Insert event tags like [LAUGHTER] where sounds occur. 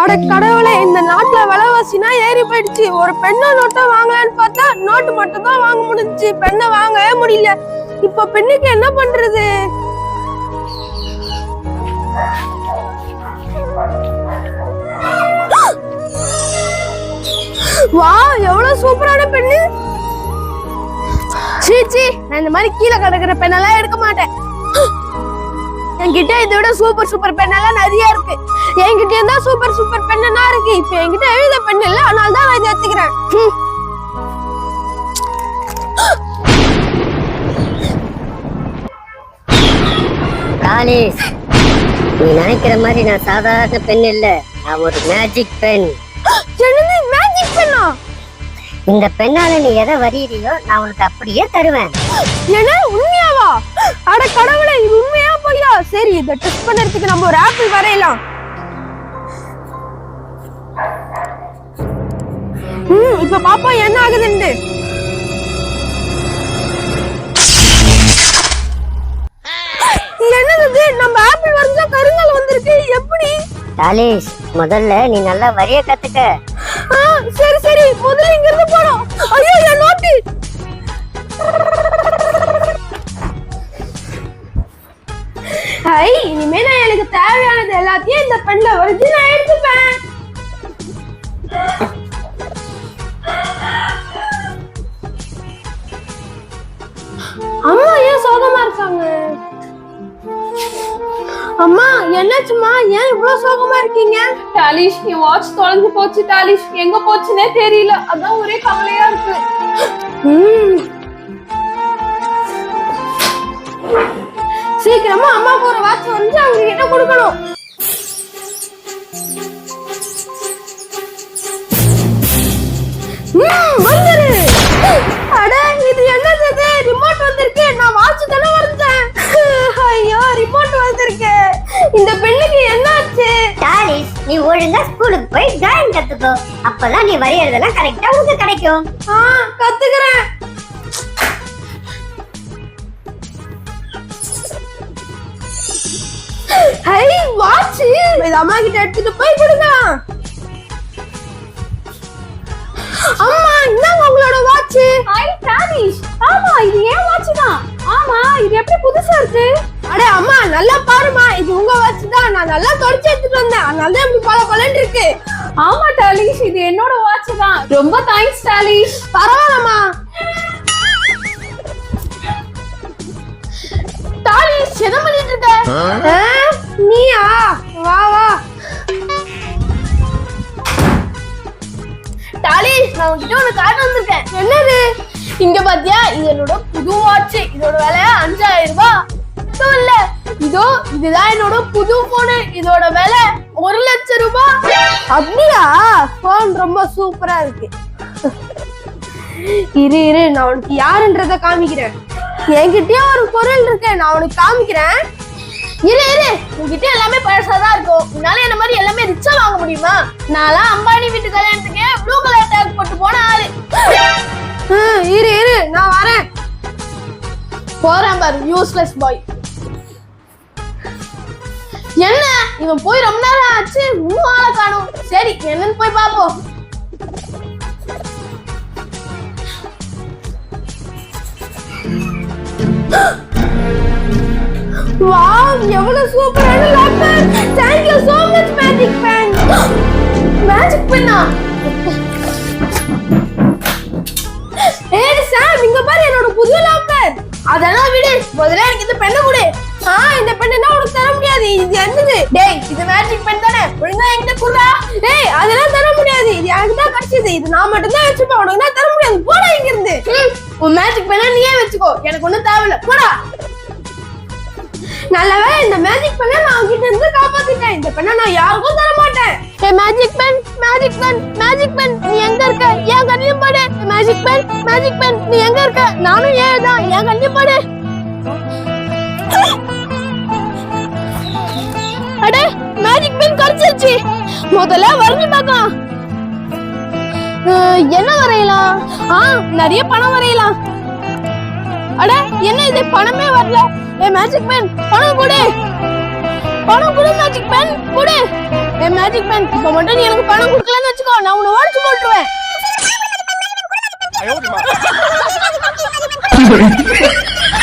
அட கடவுளே இந்த நாட்டுல விலைவாசினா ஏறி போயிடுச்சு. ஒரு பெண்ணை நோட்டை வாங்கலான்னு பார்த்தா நோட்டு மட்டும் தான் வாங்க முடிஞ்சுச்சு. பெண்ணை வாங்கவே முடியல. இப்ப பெண்ணுக்கு என்ன பண்றது? வா எவ்வளவு சூப்பரான பெண்ணு. சீ சீ நான் இந்த மாதிரி கீழே கிடக்குற பெண்ணெல்லாம் எடுக்க மாட்டேன். என்கிட்ட இதை விட சூப்பர் சூப்பர் பெண்ணெல்லாம் நிறைய இருக்கு. இருந்தா சூப்பர் சூப்பர் பெண்ணெல்லாம் இருக்கு. இப்ப என்கிட்ட எழுத பெண் இல்ல அதனால தான் நான் இதை எடுத்துக்கிறேன். காலிஸ் நீ நினைக்கிற மாதிரி நான் சாதாரண பெண் இல்ல. நான் ஒரு மேஜிக் பெண். என்னது மேஜிக் பெண்ணா? இந்த பெண்ணால நீ எதை வரையறியோ நான் உனக்கு அப்படியே தருவேன். என்ன உண்மையாவா? அட கடவுளே இது உண்மையா பொய்யா சரி இதை டெஸ்ட் பண்றதுக்கு நம்ம ஒரு ஆப்பிள் வரையலாம். இப்ப பாப்பா என்ன ஆகுதுன்னு என்னது? நம்ம ஆப்பிள் வரைஞ்சா கருங்கல் வந்திருக்கு. எப்படி? காலிஸ் முதல்ல நீ நல்லா வரைய கத்துக்க. சரி சரி. முதல்ல இங்க இருந்து போறோம் ஐயோ என் நோட்டு ஐ இனிமே நான் எனக்கு தேவையானது எல்லாத்தையும் இந்த பெண்ல வரைஞ்சு நான் எடுத்துப்பேன். இருக்காங்க. அம்மா என்னாச்சும்மா? ஏன் இவ்வளவு சோகமா இருக்கீங்க? டாலிஷ் என் வாட்ச் தொலைஞ்சு போச்சு டாலிஷ். எங்க போச்சுன்னே தெரியல. அதான் ஒரே கவலையா இருக்கு. சீக்கிரமா அம்மாவுக்கு ஒரு வாட்ச் வந்து அவங்க கிட்ட கொடுக்கணும். ம், ஸ்கூலுக்கு போய் டிராயிங் கத்துக்கோ. அப்பதான் நீ வரையறதெல்லாம் கரெக்டா உனக்கு கிடைக்கும். கத்துக்கிறேன். Hi watch. இது அம்மா கிட்ட எடுத்துட்டு போய் கொடுங்க அம்மா இந்தாங்க உங்களோட அதனால தான் இப்படி பல பலன்னு இருக்கு. ஆமா டாலிஷ் இது என்னோட வாட்ச் தான். ரொம்ப தேங்க்ஸ் டாலிஷ் பரவாயில்லம்மா. டாலிஷ் என்ன பண்ணிட்டு இருக்க? ஆ, நீயா? வா வா. டாலிஷ் நான் உன்கிட்ட ஒண்ணு காட்ட வந்திருக்கேன். என்னது? இங்க பாத்தியா? இது என்னோட புது வாட்ச் இதோட விலை அஞ்சாயிரம் ரூபாய். இதுவும் இல்ல இதோ இதுதான் என்னோட புது போனு இதோட விலை அப்படியா? போன் ரொம்ப சூப்பரா இருக்கு. இரு இரு நான் உனக்கு யாருன்றத காமிக்கிறேன். என்கிட்டயே ஒரு பொருள் இருக்கு நான் உனக்கு காமிக்கிறேன். இரு இரு உங்ககிட்ட எல்லாமே பழசாதான் இருக்கும். உன்னால என்ன மாதிரி எல்லாமே ரிச்சா வாங்க முடியுமா? நான்லாம் அம்பானி வீட்டு கல்யாணத்துக்கு ப்ளூ கலர் டேக் போட்டு போன ஆளு. இரு இரு நான் வரேன். போறேன் பாரு யூஸ்லெஸ் பாய் இவன் போய் ரொம்ப நேரம் ஆச்சு இன்னும் ஆளை காணும். சரி என்னன்னு போய் பாப்போம் வாவ் எவ்வளவு சூப்பரான laptop thank you so much magic pen magic Penna ஏய் சாம் இங்க பாரு என்னோட புது லாப்பர் அதெல்லாம் விடு. முதல்ல எனக்கு இந்த பென்னை கொடு. ஆ இந்த இது நான் மட்டும் தான் வச்சுப்பேன். உனக்கு தான் தர முடியாது. போடா இங்க இருந்து உன் மேஜிக் பெண்ணை நீயே வச்சுக்கோ. எனக்கு ஒண்ணும் தேவையில்ல. போடா. நல்லவே இந்த மேஜிக் பெண்ணை நான் உன்கிட்ட இருந்து காப்பாத்திட்டேன். இந்த பெண்ணை நான் யாருக்கும் தர மாட்டேன் ஏ magic pen magic pen magic pen நீ எங்க இருக்க? என் கண்ணியும் படு. மேஜிக் பென் மேஜிக் பென் நீ எங்க இருக்க? நானும் ஏன் தான் என் கண்ணியும் படு. அடே மேஜிக் பென் கிடைச்சிருச்சு முதல்ல வரைஞ்சு பார்க்கலாம். என்ன வரையலாம்? ஆ நிறைய பணம் வரையலாம். அட என்ன இது? பணமே வரல. ஏ மேஜிக் மேன் பணம் கொடு. பணம் கொடு மேஜிக் மேன் கொடு. ஏ மேஜிக் மேன் இப்போ மட்டும் நீ எனக்கு பணம் கொடுக்கலன்னு வச்சுக்கோ. நான் உன்னை ஓடிச்சு போட்டுருவேன். ஐயோ [LAUGHS]